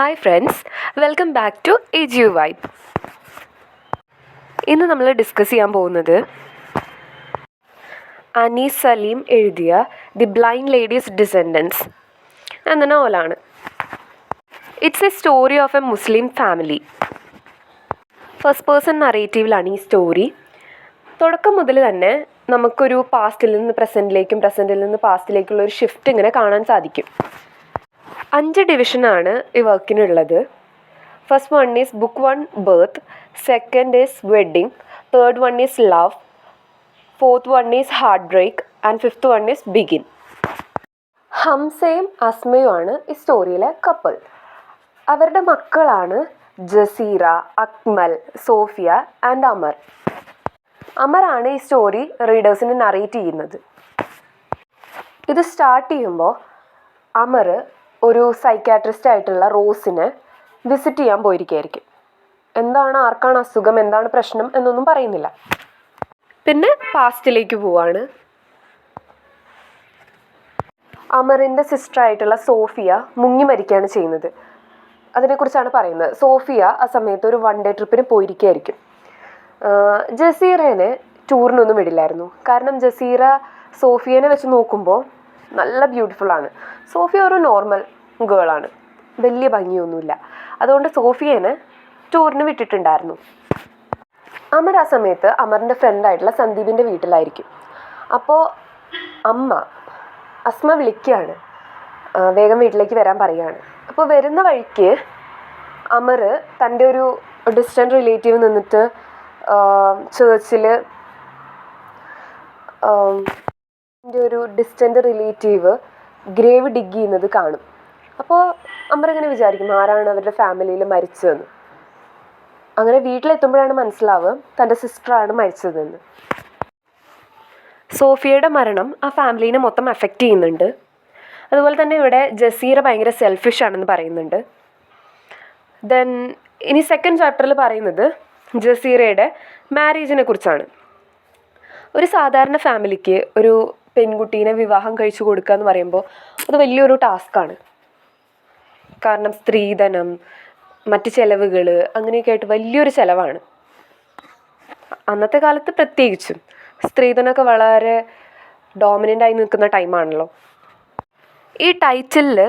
Hi friends welcome back to A G U vibe ഇന്ന് നമ്മൾ discuss ചെയ്യാൻ പോകുന്നത് അനീസ് സലീം എഴുതിയ ദി ബ്ലൈൻഡ് ലേഡീസ് ഡിസെൻഡൻസ് എന്ന നോവലാണ് it's a story of a Muslim family first person നറേറ്റീവിലാണ് ഈ സ്റ്റോറി തുടക്കം മുതൽ തന്നെ നമുക്കൊരു പാസ്റ്റിൽ നിന്ന് പ്രസന്റിലേക്കും പ്രസന്റിൽ നിന്ന് പാസ്റ്റിലേക്കുള്ള ഒരു ഷിഫ്റ്റ് ഇങ്ങനെ കാണാൻ സാധിക്കും. അഞ്ച് ഡിവിഷനാണ് ഈ വർക്കിനുള്ളത്. First one is book one birth second is wedding third one is love fourth one is heart break and fifth one is begin ഹംസയും അസ്മയുമാണ് ഈ സ്റ്റോറിയിലെ കപ്പിൾ അവരുടെ മക്കളാണ് ജസീറ അക്മൽ സോഫിയ ആൻഡ് അമർ. അമറാണ് ഈ സ്റ്റോറി റീഡേഴ്സിന് നറേറ്റ് ചെയ്യുന്നത്. ഇത് സ്റ്റാർട്ട് ചെയ്യുമ്പോൾ അമർ ഒരു സൈക്കാട്രിസ്റ്റ് ആയിട്ടുള്ള റോസിനെ വിസിറ്റ് ചെയ്യാൻ പോയിരിക്കുകയായിരിക്കും. എന്താണ് ആർക്കാണ് അസുഖം എന്താണ് പ്രശ്നം എന്നൊന്നും പറയുന്നില്ല. പിന്നെ പാസ്റ്റിലേക്ക് പോവാണ്. അമറിന്റെ സിസ്റ്റർ ആയിട്ടുള്ള സോഫിയ മുങ്ങി മരിക്കുകയാണ് ചെയ്യുന്നത്. അതിനെക്കുറിച്ചാണ് പറയുന്നത്. സോഫിയ ആ സമയത്ത് ഒരു വൺ ഡേ ട്രിപ്പിന് പോയിരിക്കുകയായിരിക്കും. ജസീറേനെ ടൂറിനൊന്നും വിടില്ലായിരുന്നു. കാരണം ജസീറ സോഫിയനെ വെച്ച് നോക്കുമ്പോൾ നല്ല ബ്യൂട്ടിഫുൾ ആണ്. സോഫിയ ഒരു നോർമൽ ഗേളാണ് വലിയ ഭംഗിയൊന്നുമില്ല. അതുകൊണ്ട് സോഫിയനെ ടൂറിന് വിട്ടിട്ടുണ്ടായിരുന്നു. അമർ ആ സമയത്ത് അമറിന്റെ ഫ്രണ്ടായിട്ടുള്ള സന്ദീപിന്റെ വീട്ടിലായിരിക്കും. അപ്പോൾ അമ്മ അസ്മ വിളിക്കുകയാണ്. വേഗം വീട്ടിലേക്ക് വരാൻ പറയുകയാണ്. അപ്പോൾ വരുന്ന വഴിക്ക് അമർ തന്റെ ഒരു ഡിസ്റ്റന്റ് റിലേറ്റീവ് നിന്നിട്ട് ചേർച്ചിൽ എന്റെ ഒരു ഡിസ്റ്റന്റ് റിലേറ്റീവ് ഗ്രേവ് ഡിഗ് ചെയ്യുന്നത് കാണും. അപ്പോൾ അമർ ഇങ്ങനെ വിചാരിക്കും ആരാണ് അവരുടെ ഫാമിലിയിൽ മരിച്ചതെന്ന്? അങ്ങനെ വീട്ടിലെത്തുമ്പോഴാണ് മനസ്സിലാവുക തന്റെ സിസ്റ്ററാണ് മരിച്ചതെന്ന്. സോഫിയയുടെ മരണം ആ ഫാമിലീനെ മൊത്തം എഫക്റ്റ് ചെയ്യുന്നുണ്ട്. അതുപോലെ തന്നെ ഇവിടെ ജസീറ ഭയങ്കര സെൽഫിഷ് ആണെന്ന് പറയുന്നുണ്ട്. ദെൻ ഇനി സെക്കൻഡ് ചാപ്റ്ററിൽ പറയുന്നത് ജസീറയുടെ മാരേജിനെ കുറിച്ചാണ്. ഒരു സാധാരണ ഫാമിലിക്ക് ഒരു പെൺകുട്ടീനെ വിവാഹം കഴിച്ചു കൊടുക്കുക എന്ന് പറയുമ്പോൾ അത് വലിയൊരു ടാസ്ക്കാണ്. കാരണം സ്ത്രീധനം മറ്റ് ചിലവുകൾ അങ്ങനെയൊക്കെ ആയിട്ട് വലിയൊരു ചിലവാണ്. അന്നത്തെ കാലത്ത് പ്രത്യേകിച്ചും സ്ത്രീധനമൊക്കെ വളരെ ഡോമിനന്റ് ആയി നിൽക്കുന്ന ടൈമാണല്ലോ ഈ ടൈറ്റിലിൽ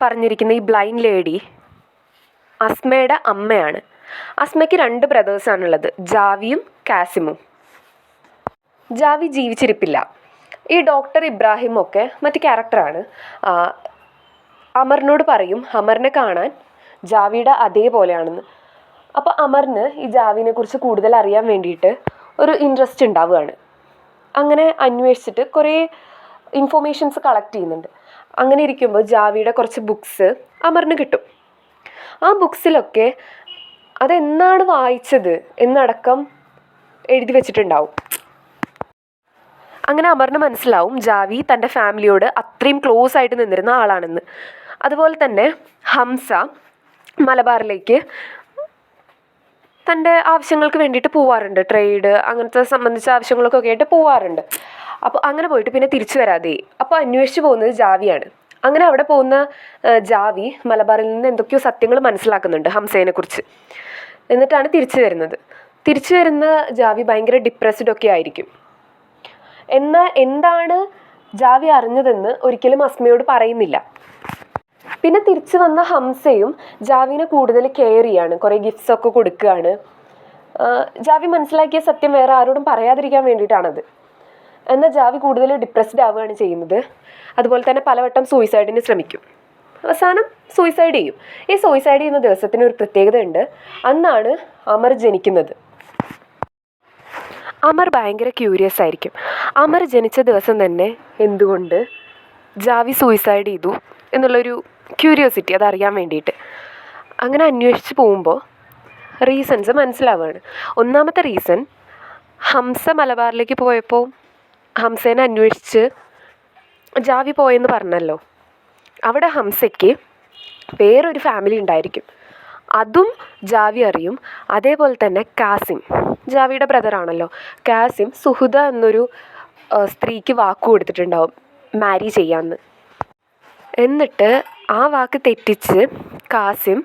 പറഞ്ഞിരിക്കുന്ന ഈ ബ്ലൈൻഡ് ലേഡി അസ്മയുടെ അമ്മയാണ്. അസ്മയ്ക്ക് രണ്ട് ബ്രദേഴ്സാണുള്ളത് ജാവിയും കാസിമും. ജാവി ജീവിച്ചിരിപ്പില്ല. ഈ ഡോക്ടർ ഇബ്രാഹിം ഒക്കെ മറ്റ് ക്യാരക്ടറാണ് അമറിനോട് പറയും അമറിനെ കാണാൻ ജാവിയുടെ അതേപോലെയാണെന്ന് അപ്പോൾ അമറിന് ഈ ജാവിനെ കുറിച്ച് കൂടുതൽ അറിയാൻ വേണ്ടിയിട്ട് ഒരു ഇൻട്രസ്റ്റ് ഉണ്ടാവുകയാണ്. അങ്ങനെ അന്വേഷിച്ചിട്ട് കുറേ ഇൻഫോർമേഷൻസ് കളക്ട് ചെയ്യുന്നുണ്ട്. അങ്ങനെ ഇരിക്കുമ്പോൾ ജാവിയുടെ കുറച്ച് ബുക്സ് അമറിന് കിട്ടും. ആ ബുക്സിലൊക്കെ അതെന്നാണ് വായിച്ചത് എന്നടക്കം എഴുതി വെച്ചിട്ടുണ്ടാവും. അങ്ങനെ അമറിന് മനസ്സിലാവും ജാവി തന്റെ ഫാമിലിയോട് അത്രയും ക്ലോസ് ആയിട്ട് നിന്നിരുന്ന ആളാണെന്ന്. അതുപോലെ തന്നെ ഹംസ മലബാറിലേക്ക് തന്റെ ആവശ്യങ്ങൾക്ക് വേണ്ടിയിട്ട് പോവാറുണ്ട്. ട്രേഡ് അങ്ങനത്തെ സംബന്ധിച്ച ആവശ്യങ്ങൾക്കൊക്കെ ആയിട്ട് പോവാറുണ്ട്. അപ്പോൾ അങ്ങനെ പോയിട്ട് പിന്നെ തിരിച്ചു വരാതെ. അപ്പോൾ അന്വേഷിച്ച് പോകുന്നത് ജാവിയാണ്. അങ്ങനെ അവിടെ പോകുന്ന ജാവി മലബാറിൽ നിന്ന് എന്തൊക്കെയോ സത്യങ്ങൾ മനസ്സിലാക്കുന്നുണ്ട് ഹംസേനെ കുറിച്ച്. എന്നിട്ടാണ് തിരിച്ചു വരുന്നത്. തിരിച്ചു വരുന്ന ജാവി ഭയങ്കര ഡിപ്രസ്ഡ് ഒക്കെ ആയിരിക്കും. എന്നാൽ എന്താണ് ജാവി അറിഞ്ഞതെന്ന് ഒരിക്കലും അസ്മയോട് പറയുന്നില്ല. പിന്നെ തിരിച്ചു വന്ന ഹംസയും ജാവിനെ കൂടുതൽ കെയർ ചെയ്യാണ്. കുറേ ഗിഫ്റ്റ്സ് ഒക്കെ കൊടുക്കുകയാണ്. ജാവി മനസ്സിലാക്കിയ സത്യം വേറെ ആരോടും പറയാതിരിക്കാൻ വേണ്ടിയിട്ടാണത്. എന്നാൽ ജാവി കൂടുതൽ ഡിപ്രസ്ഡ് ആവുകയാണ് ചെയ്യുന്നത്. അതുപോലെ തന്നെ പലവട്ടം സൂയിസൈഡിന് ശ്രമിക്കും. അവസാനം സൂയിസൈഡ് ചെയ്യും. ഈ സൂയിസൈഡ് ചെയ്യുന്ന ദിവസത്തിന് ഒരു പ്രത്യേകത ഉണ്ട് അന്നാണ് അമർ ജനിക്കുന്നത്. അമർ ഭയങ്കര ക്യൂരിയസ് ആയിരിക്കും. അമർ ജനിച്ച ദിവസം തന്നെ എന്തുകൊണ്ട് ജാവി സൂയിസൈഡ് ചെയ്തു എന്നുള്ളൊരു ക്യൂരിയോസിറ്റി അതറിയാൻ വേണ്ടിയിട്ട്. അങ്ങനെ അന്വേഷിച്ച് പോകുമ്പോൾ റീസൺസ് മനസ്സിലാവുകയാണ് ഒന്നാമത്തെ റീസൺ ഹംസ മലബാറിലേക്ക് പോയപ്പോൾ ഹംസേനെ അന്വേഷിച്ച് ജാവി പോയെന്ന് പറഞ്ഞല്ലോ. അവിടെ ഹംസയ്ക്ക് വേറൊരു ഫാമിലി ഉണ്ടായിരിക്കും. അതും ജാവി അറിയും. അതേപോലെ തന്നെ കാസിം. ജാവിയുടെ ബ്രദറാണല്ലോ കാസിം സുഹൃത എന്നൊരു സ്ത്രീക്ക് വാക്ക് കൊടുത്തിട്ടുണ്ടാവും. മാരി ചെയ്യാമെന്ന് എന്നിട്ട് ആ വാക്ക് തെറ്റിച്ച് കാസിം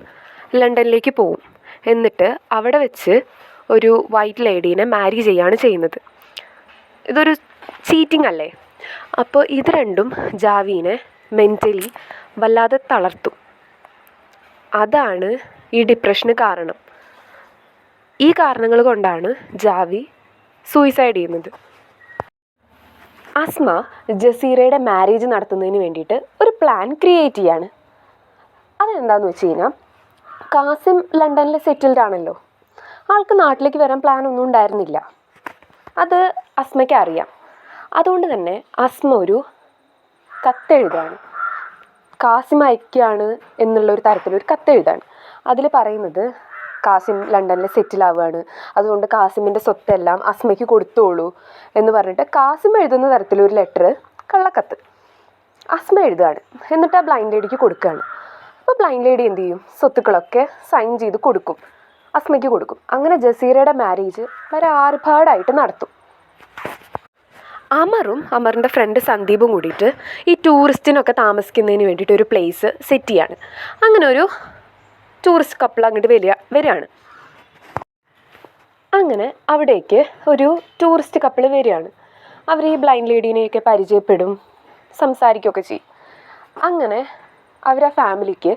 ലണ്ടനിലേക്ക് പോവും. എന്നിട്ട് അവിടെ വെച്ച് ഒരു വൈറ്റ് ലേഡീനെ മാരി ചെയ്യാണ് ചെയ്യുന്നത്. ഇതൊരു ചീറ്റിംഗ് അല്ലേ? അപ്പോൾ ഇത് രണ്ടും ജാവീനെ മെന്റലി വല്ലാതെ തളർത്തും. അതാണ് ഈ ഡിപ്രഷന് കാരണം. ഈ കാരണങ്ങൾ കൊണ്ടാണ് ജാവി സൂയിസൈഡ് ചെയ്യുന്നത്. അസ്മ ജസീറയുടെ മാരേജ് നടത്തുന്നതിന് വേണ്ടിയിട്ട് ഒരു പ്ലാൻ ക്രിയേറ്റ് ചെയ്യാണ്. അതെന്താണെന്ന് വെച്ച് കഴിഞ്ഞാൽ കാസിം ലണ്ടനിൽ സെറ്റിൽഡ് ആണല്ലോ. ആൾക്ക് നാട്ടിലേക്ക് വരാൻ പ്ലാൻ ഒന്നും ഉണ്ടായിരുന്നില്ല. അത് അസ്മയ്ക്ക് അറിയാം. അതുകൊണ്ട് തന്നെ അസ്മ ഒരു കത്തെഴുതാണ്. കാസിം അയക്കുകയാണ് എന്നുള്ളൊരു തരത്തിലൊരു കത്തെഴുതാണ്. അതിൽ പറയുന്നത് കാസിം ലണ്ടനിൽ സെറ്റിൽ ആവുകയാണ്. അതുകൊണ്ട് കാസിമിന്റെ സ്വത്തെല്ലാം അസ്മയ്ക്ക് കൊടുത്തോളൂ എന്ന് പറഞ്ഞിട്ട് കാസിം എഴുതുന്ന തരത്തിലൊരു ലെറ്റർ കള്ളക്കത്ത്. അസ്മ എഴുതുകയാണ്. എന്നിട്ട് ആ ബ്ലൈൻഡ് ലേഡിക്ക് കൊടുക്കുകയാണ്. അപ്പോൾ ബ്ലൈൻഡ് ലേഡി എന്ത് ചെയ്യും? സ്വത്തുക്കളൊക്കെ സൈൻ ചെയ്ത് കൊടുക്കും. അസ്മയ്ക്ക് കൊടുക്കും. അങ്ങനെ ജസീറയുടെ മാരേജ് വളരെ ആർഭാടായിട്ട് നടത്തും. അമറും അമറിന്റെ ഫ്രണ്ട് സന്ദീപും കൂടിയിട്ട് ഈ ടൂറിസ്റ്റിനൊക്കെ താമസിക്കുന്നതിന് വേണ്ടിയിട്ട് ഒരു പ്ലേസ് സെറ്റ് ചെയ്യാണ്. അങ്ങനെ ഒരു ടൂറിസ്റ്റ് കപ്പിൾ അങ്ങോട്ട് വരിക വരികയാണ്. അങ്ങനെ അവിടേക്ക് ഒരു ടൂറിസ്റ്റ് കപ്പിൾ വരികയാണ്. അവർ ഈ ബ്ലൈൻഡ് ലേഡീനെയൊക്കെ പരിചയപ്പെടും സംസാരിക്കുകയൊക്കെ ചെയ്യും. അങ്ങനെ അവർ ആ ഫാമിലിക്ക്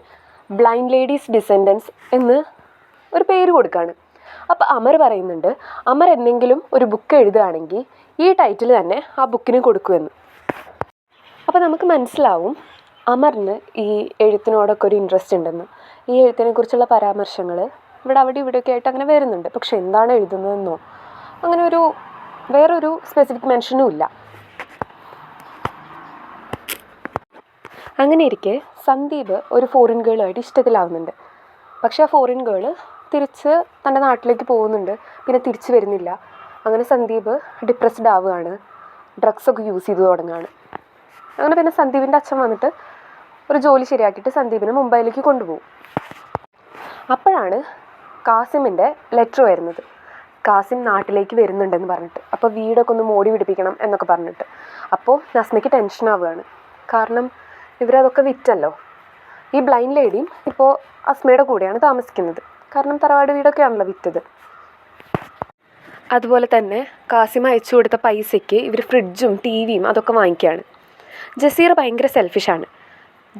ബ്ലൈൻഡ് ലേഡീസ് ഡിസെൻഡൻസ് എന്ന് ഒരു പേര് കൊടുക്കുകയാണ്. അപ്പോൾ അമർ പറയുന്നുണ്ട് അമർ എന്തെങ്കിലും ഒരു ബുക്ക് എഴുതുകയാണെങ്കിൽ ഈ ടൈറ്റിൽ തന്നെ ആ ബുക്കിന് കൊടുക്കുമെന്ന്. അപ്പോൾ നമുക്ക് മനസ്സിലാവും അമറിന് ഈ എഴുത്തിനോടൊക്കെ ഒരു ഇൻട്രസ്റ്റ് ഉണ്ടെന്ന്. ഈ എഴുത്തിനെ കുറിച്ചുള്ള പരാമർശങ്ങൾ ഇവിടെ അവിടെ ഇവിടെയൊക്കെ ആയിട്ട് അങ്ങനെ വരുന്നുണ്ട്. പക്ഷെ എന്താണ് എഴുതുന്നതെന്നോ അങ്ങനെ ഒരു വേറൊരു സ്പെസിഫിക് മെൻഷനും ഇല്ല. അങ്ങനെ ഇരിക്കെ സന്ദീപ് ഒരു ഫോറിൻ ഗേളുമായിട്ട് ഇഷ്ടത്തിലാവുന്നുണ്ട്. പക്ഷെ ആ ഫോറിൻ ഗേൾ തിരിച്ച് തന്റെ നാട്ടിലേക്ക് പോകുന്നുണ്ട്. പിന്നെ തിരിച്ചു വരുന്നില്ല. അങ്ങനെ സന്ദീപ് ഡിപ്രസ്ഡ് ആവുകയാണ്. ഡ്രഗ്സൊക്കെ യൂസ് ചെയ്ത് തുടങ്ങുകയാണ്. അങ്ങനെ പിന്നെ സന്ദീപിന്റെ അച്ഛൻ വന്നിട്ട് ഒരു ജോലി ശരിയാക്കിയിട്ട് സന്ദീപിനെ മുംബൈയിലേക്ക് കൊണ്ടുപോകും. അപ്പോഴാണ് കാസിമിന്റെ ലെറ്റർ വരുന്നത്. കാസിം നാട്ടിലേക്ക് വരുന്നുണ്ടെന്ന് പറഞ്ഞിട്ട്. അപ്പോൾ വീടൊക്കെ ഒന്ന് മോടി പിടിപ്പിക്കണം എന്നൊക്കെ പറഞ്ഞിട്ട്. അപ്പോൾ നസ്മയ്ക്ക് ടെൻഷൻ ആവുകയാണ്. കാരണം ഇവരതൊക്കെ വിറ്റല്ലോ. ഈ ബ്ലൈൻഡ് ലേഡിയും ഇപ്പോൾ അസ്മയുടെ കൂടെയാണ് താമസിക്കുന്നത്. കാരണം തറവാട് വീടൊക്കെയാണല്ലോ വിറ്റത്. അതുപോലെ തന്നെ കാസിം അയച്ചു കൊടുത്ത പൈസയ്ക്ക് ഇവർ ഫ്രിഡ്ജും ടി വിയും അതൊക്കെ വാങ്ങിക്കുകയാണ്. ജസീർ ഭയങ്കര സെൽഫിഷാണ്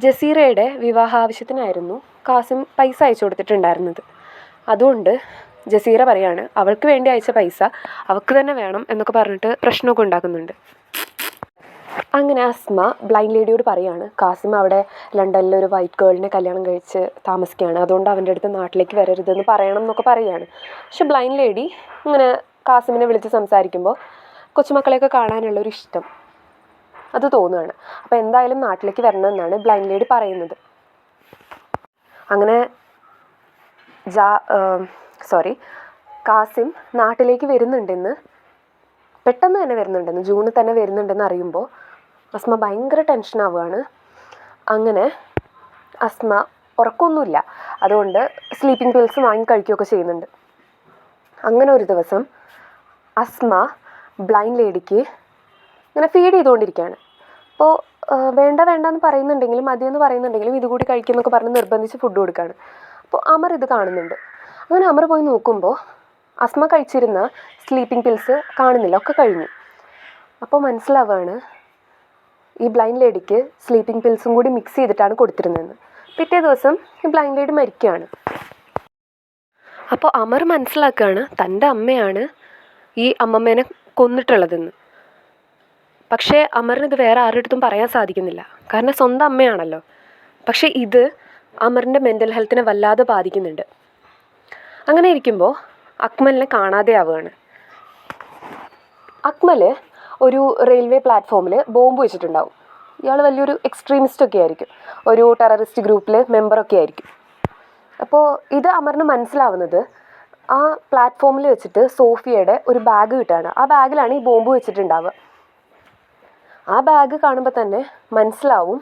ജസീറയുടെ വിവാഹാവശ്യത്തിനായിരുന്നു കാസിം പൈസ അയച്ചു കൊടുത്തിട്ടുണ്ടായിരുന്നത്. അതുകൊണ്ട് ജസീറ പറയാണ് അവൾക്ക് വേണ്ടി അയച്ച പൈസ അവൾക്ക് തന്നെ വേണം എന്നൊക്കെ പറഞ്ഞിട്ട് പ്രശ്നമൊക്കെ ഉണ്ടാക്കുന്നുണ്ട്. അങ്ങനെ അസ്മ ബ്ലൈൻഡ് ലേഡിയോട് പറയാണ് കാസിം അവിടെ ലണ്ടനിലെ ഒരു വൈറ്റ് ഗേളിനെ കല്യാണം കഴിച്ച് താമസിക്കുകയാണ്. അതുകൊണ്ട് അവന്റെ അടുത്ത് നാട്ടിലേക്ക് വരരുതെന്ന് പറയണം എന്നൊക്കെ പറയുകയാണ് പക്ഷെ ബ്ലൈൻഡ് ലേഡി ഇങ്ങനെ കാസിമിനെ വിളിച്ച് സംസാരിക്കുമ്പോൾ കൊച്ചുമക്കളെയൊക്കെ കാണാനുള്ളൊരു ഇഷ്ടം. അത് തോന്നുകയാണ്. അപ്പോൾ എന്തായാലും നാട്ടിലേക്ക് വരണമെന്നാണ് ബ്ലൈൻഡ് ലേഡി പറയുന്നത്. അങ്ങനെ ജാ സോറി കാസിം നാട്ടിലേക്ക് വരുന്നുണ്ടെന്ന് പെട്ടെന്ന് തന്നെ വരുന്നുണ്ടെന്ന് ജൂണിൽ തന്നെ വരുന്നുണ്ടെന്ന് അറിയുമ്പോൾ അസ്മ ഭയങ്കര ടെൻഷൻ ആവുകയാണ്. അങ്ങനെ അസ്മ ഉറക്കമൊന്നുമില്ല. അതുകൊണ്ട് സ്ലീപ്പിംഗ് പിൽസ് വാങ്ങി കഴിക്കുകയൊക്കെ ചെയ്യുന്നുണ്ട്. അങ്ങനെ ഒരു ദിവസം അസ്മ ബ്ലൈൻഡ് ലേഡിക്ക് ഇങ്ങനെ ഫീഡ് ചെയ്തുകൊണ്ടിരിക്കുകയാണ്. അപ്പോൾ വേണ്ട വേണ്ട എന്ന് പറയുന്നുണ്ടെങ്കിലും മതിയെന്ന് പറയുന്നുണ്ടെങ്കിലും ഇതുകൂടി കഴിക്കുന്നൊക്കെ പറഞ്ഞ് നിർബന്ധിച്ച് ഫുഡ് കൊടുക്കുകയാണ്. അപ്പോൾ അമർ ഇത് കാണുന്നുണ്ട്. അങ്ങനെ അമർ പോയി നോക്കുമ്പോൾ അസ്മ കഴിച്ചിരുന്ന സ്ലീപ്പിംഗ് പിൽസ് കാണുന്നില്ല ഒക്കെ കഴിഞ്ഞു. അപ്പോൾ മനസ്സിലാവുകയാണ് ഈ ബ്ലൈൻഡ് ലേഡിക്ക് സ്ലീപ്പിംഗ് പിൽസും കൂടി മിക്സ് ചെയ്തിട്ടാണ് കൊടുത്തിരുന്നതെന്ന്. പിറ്റേ ദിവസം ഈ ബ്ലൈൻഡ് ലേഡി മരിക്കുകയാണ്. അപ്പോൾ അമർ മനസ്സിലാക്കുകയാണ് തന്റെ അമ്മയാണ് ഈ അമ്മമ്മേനെ കൊന്നിട്ടുള്ളതെന്ന്. പക്ഷേ അമറിന് ഇത് വേറെ ആരുടെ അടുത്തും പറയാൻ സാധിക്കുന്നില്ല. കാരണം സ്വന്തം അമ്മയാണല്ലോ. പക്ഷേ ഇത് അമറിന്റെ മെന്റൽ ഹെൽത്തിനെ വല്ലാതെ ബാധിക്കുന്നുണ്ട്. അങ്ങനെ ഇരിക്കുമ്പോൾ അക്മലിനെ കാണാതെ ആവുകയാണ്. അക്മൽ ഒരു റെയിൽവേ പ്ലാറ്റ്ഫോമിൽ ബോംബ് വെച്ചിട്ടുണ്ടാവും. ഇയാൾ വലിയൊരു എക്സ്ട്രീമിസ്റ്റ് ഒക്കെ ആയിരിക്കും. ഒരു ടെററിസ്റ്റ് ഗ്രൂപ്പിൽ മെമ്പറൊക്കെ ആയിരിക്കും. അപ്പോൾ ഇത് അമറിന് മനസ്സിലാവുന്നത് ആ പ്ലാറ്റ്ഫോമിൽ വെച്ചിട്ട് സോഫിയയുടെ ഒരു ബാഗ് കിട്ടുകയാണ് ആ ബാഗിലാണ് ഈ ബോംബ് വെച്ചിട്ടുണ്ടാവുക. ആ ബാഗ് കാണുമ്പോൾ തന്നെ മനസ്സിലാവും.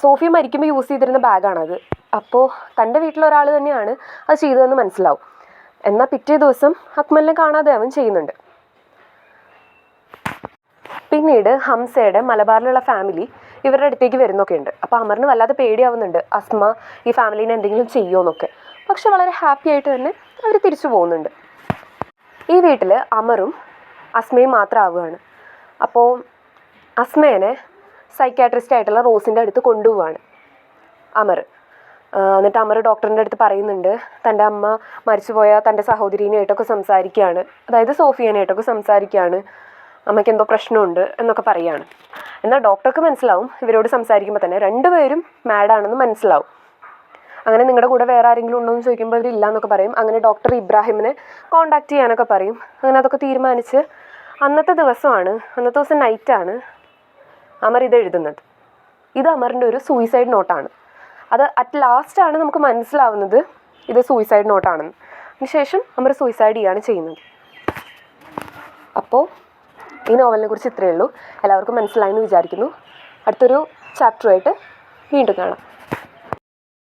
സോഫിയ മരിക്കുമ്പോൾ യൂസ് ചെയ്തിരുന്ന ബാഗാണത് അപ്പോൾ തന്റെ വീട്ടിലൊരാൾ തന്നെയാണ് അത് ചെയ്തതെന്ന് മനസ്സിലാവും. എന്നാൽ പിറ്റേ ദിവസം അക്മലിനെ കാണാതെ അവൻ ചെയ്യുന്നുണ്ട്. പിന്നീട് ഹംസയുടെ മലബാറിലുള്ള ഫാമിലി ഇവരുടെ അടുത്തേക്ക് വരുന്നൊക്കെ ഉണ്ട്. അപ്പോൾ അമറിന് വല്ലാതെ പേടിയാവുന്നുണ്ട്. അസ്മ ഈ ഫാമിലീനെ എന്തെങ്കിലും ചെയ്യുമോന്നൊക്കെ പക്ഷെ വളരെ ഹാപ്പി ആയിട്ട് തന്നെ അവർ തിരിച്ചു പോകുന്നുണ്ട്. ഈ വീട്ടിൽ അമറും അസ്മയും മാത്രമാവുകയാണ് അപ്പോൾ അസ്മേനെ സൈക്കാട്രിസ്റ്റ് ആയിട്ടുള്ള റോസിന്റെ അടുത്ത് കൊണ്ടുപോവാണ്. അമർ. എന്നിട്ട് അമർ ഡോക്ടറിന്റെ അടുത്ത് പറയുന്നുണ്ട് തന്റെ അമ്മ മരിച്ചുപോയ തന്റെ സഹോദരീനായിട്ടൊക്കെ സംസാരിക്കുകയാണ്. അതായത് സോഫിയനായിട്ടൊക്കെ സംസാരിക്കുകയാണ്. അമ്മയ്ക്ക് എന്തോ പ്രശ്നമുണ്ട് എന്നൊക്കെ പറയാണ്. എന്നാൽ ഡോക്ടർക്ക് മനസ്സിലാവും ഇവരോട് സംസാരിക്കുമ്പോൾ തന്നെ രണ്ടുപേരും മാഡാണെന്ന് മനസ്സിലാവും. അങ്ങനെ നിങ്ങളുടെ കൂടെ വേറെ ആരെങ്കിലും ഉണ്ടോ എന്ന് ചോദിക്കുമ്പോൾ അവരില്ല എന്നൊക്കെ പറയും. അങ്ങനെ ഡോക്ടർ ഇബ്രാഹിമിനെ കോണ്ടാക്ട് ചെയ്യാനൊക്കെ പറയും. അങ്ങനെ അതൊക്കെ തീരുമാനിച്ച് അന്നത്തെ ദിവസമാണ് അന്നത്തെ ദിവസം നൈറ്റാണ് അമർ ഇത് എഴുതുന്നത്. ഇത് അമറിന്റെ ഒരു സൂയിസൈഡ് നോട്ടാണ് അത് അറ്റ് ലാസ്റ്റാണ് നമുക്ക് മനസ്സിലാവുന്നത് ഇത് സൂയിസൈഡ് നോട്ടാണെന്ന് അതിനുശേഷം അമർ സൂയിസൈഡ് ചെയ്യുകയാണ് ചെയ്യുന്നത്. അപ്പോൾ ഈ നോവലിനെ കുറിച്ച് ഇത്രയേ ഉള്ളൂ. എല്ലാവർക്കും മനസ്സിലായെന്ന് വിചാരിക്കുന്നു. അടുത്തൊരു ചാപ്റ്ററുമായിട്ട് വീണ്ടും കാണാം.